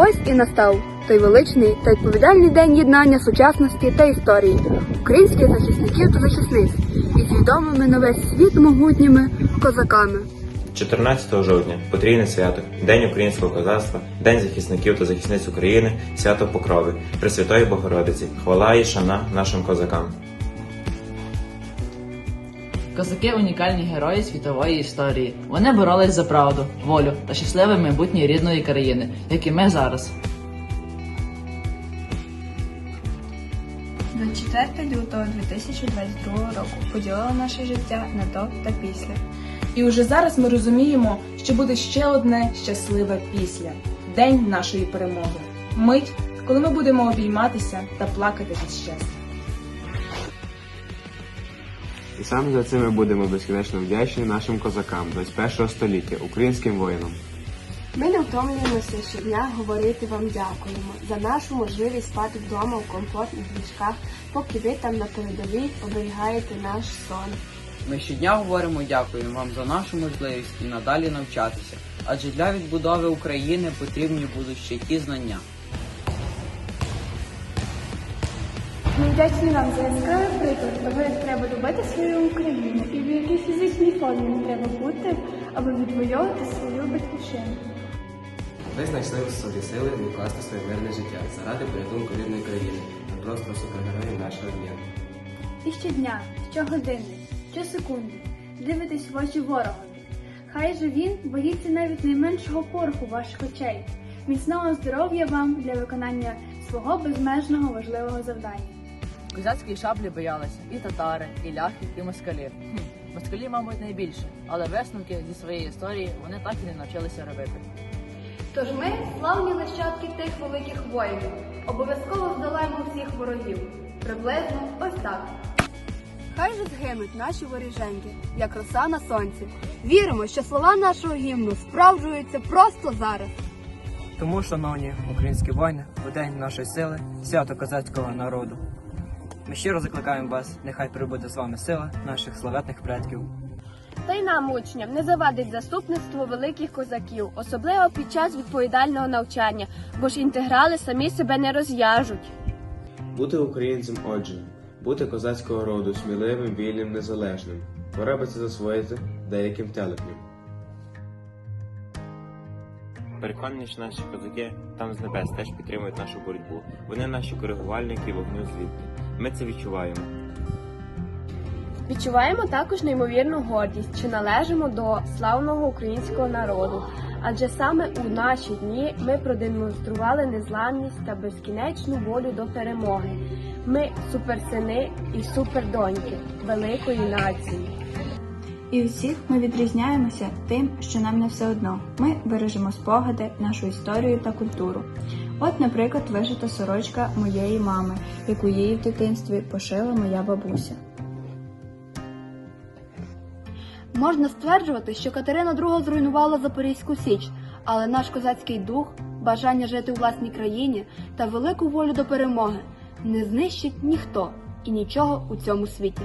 Ось і настав той величний та відповідальний день єднання сучасності та історії. Українських захисників та захисниць із відомими на весь світ могутніми козаками. 14 жовтня. Потрійне свято, День українського козацтва, День захисників та захисниць України, свято Покрови, Пресвятої Богородиці, хвала і шана нашим козакам. Козаки унікальні герої світової історії. Вони боролись за правду, волю та щасливе майбутнє рідної країни, як і ми зараз. 24 лютого 2022 року поділило наше життя на до та після. І уже зараз ми розуміємо, що буде ще одне щасливе після день нашої перемоги. Мить, коли ми будемо обійматися та плакати від щастя. І саме за це ми будемо безкінечно вдячні нашим козакам 21 століття, українським воїнам. Ми не втомлюємося щодня говорити вам дякуємо за нашу можливість спати вдома у комфортних ліжках, поки ви там на передовій оберігаєте наш сон. Ми щодня говоримо дякуємо вам за нашу можливість і надалі навчатися, адже для відбудови України потрібні будуть ще ті знання. Ми вдячні вам за яскравий приклад того, як треба любити свою Україну і в якій фізичній формі не треба бути, аби відвоювати свою батьківщину. Ви знайшли в собі сили відкласти своє мирне життя заради порятунку рідної країни. Ви просто супергерої нашого дня. І щодня, щогодини, щосекунди дивитесь в очі ворогові. Хай же він боїться навіть найменшого пороху ваших очей. Міцного здоров'я вам для виконання свого безмежного важливого завдання. Козацькі шаблі боялися і татари, і ляхи, і москалі. Хм, москалі, мабуть, найбільше, але висновки зі своєї історії вони так і не навчилися робити. Тож ми, славні нащадки тих великих воїнів, обов'язково здолаємо всіх ворогів. Приблизно ось так. Хай же згинуть наші воріженьки, як роса на сонці. Віримо, що слова нашого гімну справджуються просто зараз. Тому, шановні українські воїни, у день нашої сили, свято козацького народу. Ми щиро закликаємо вас, нехай прибуде з вами сила наших славетних предків. Та й нам, учням, не завадить заступництво великих козаків, особливо під час відповідального навчання, бо ж інтеграли самі себе не розв'яжуть. Бути українцем отже, бути козацького роду, сміливим, вільним, незалежним. Пора би це засвоїти деяким телепням. Переконані, що наші козаки там з небес теж підтримують нашу боротьбу. Вони наші коригувальники вогню звідти. Ми це відчуваємо. Відчуваємо також неймовірну гордість, що належимо до славного українського народу, адже саме у наші дні ми продемонстрували незламність та безкінечну волю до перемоги. Ми суперсини і супердоньки великої нації. І усіх ми відрізняємося тим, що нам не все одно. Ми бережемо спогади, нашу історію та культуру. От, наприклад, вишита сорочка моєї мами, яку їй в дитинстві пошила моя бабуся. Можна стверджувати, що Катерина II зруйнувала Запорізьку Січ, але наш козацький дух, бажання жити у власній країні та велику волю до перемоги не знищить ніхто і нічого у цьому світі.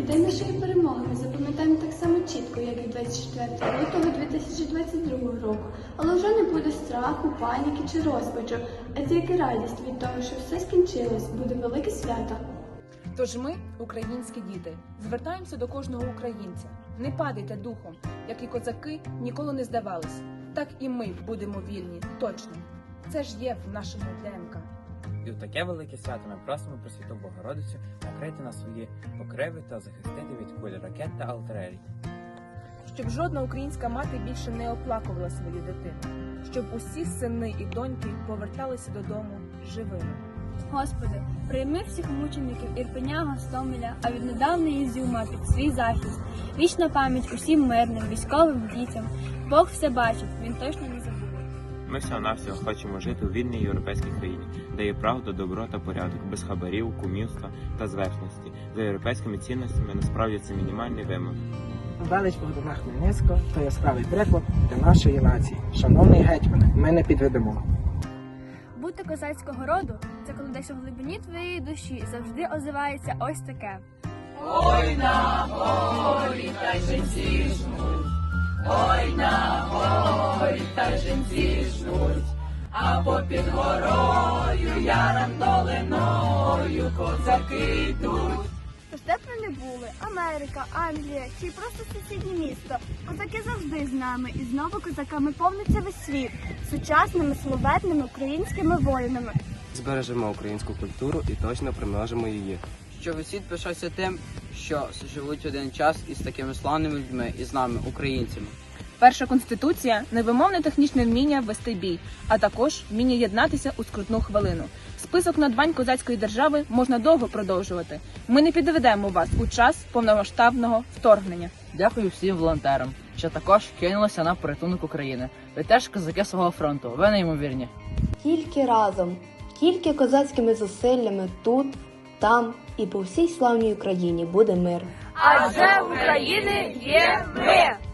І день нашої перемоги ми запам'ятаємо так само чітко, як і 24 лютого 2022 року. Але вже не буде страху, паніки чи розпачу, а тільки радість від того, що все скінчилось, буде велике свято. Тож ми, українські діти, звертаємося до кожного українця. Не падайте духом, як і козаки ніколи не здавались. Так і ми будемо вільні, точно. Це ж є в нашому ДНК. І в таке велике свято ми просимо Пресвяту Богородицю накрити на свої покриви та захистити від куль ракет та артилерії. Щоб жодна українська мати більше не оплакувала свою дитину, щоб усі сини і доньки поверталися додому живими. Господи, прийми всіх мучеників Ірпеня, Гостомеля, а віднедавна Ізюма під свій захист. Вічна пам'ять усім мирним, військовим дітям. Бог все бачить, він точно не забуде. Ми всього-навсього хочемо жити у вільній європейській країні, де є правда, добро та порядок, без хабарів, кумівства та зверхності. За європейськими цінностями насправді це мінімальні вимоги. Велич Богдана Хмельницького то яскравий приклад для нашої нації. Шановний гетьмане, ми не підведемо. Бути козацького роду це коли десь у глибині твоєї душі завжди озивається ось таке. Ой на горі та жінці жнуть, а попід горою, яром долиною, козаки йдуть. Тож де б ми не були, Америка, Англія чи просто сусіднє місто. Козаки завжди з нами, і знову козаками повниться весь світ сучасними славетними українськими воїнами. Збережемо українську культуру і точно примножимо її. Щоб світ пишався тим, що живуть один час із такими славними людьми і з нами, українцями. Перша конституція невимовне технічне вміння вести бій, а також вміння єднатися у скрутну хвилину. Список надбань козацької держави можна довго продовжувати. Ми не підведемо вас у час повномасштабного вторгнення. Дякую всім волонтерам, що також кинулися на порятунок України. Ви теж козаки свого фронту. Ви неймовірні. Тільки разом, тільки козацькими зусиллями тут, там і по всій славній Україні буде мир. Адже в України є ми!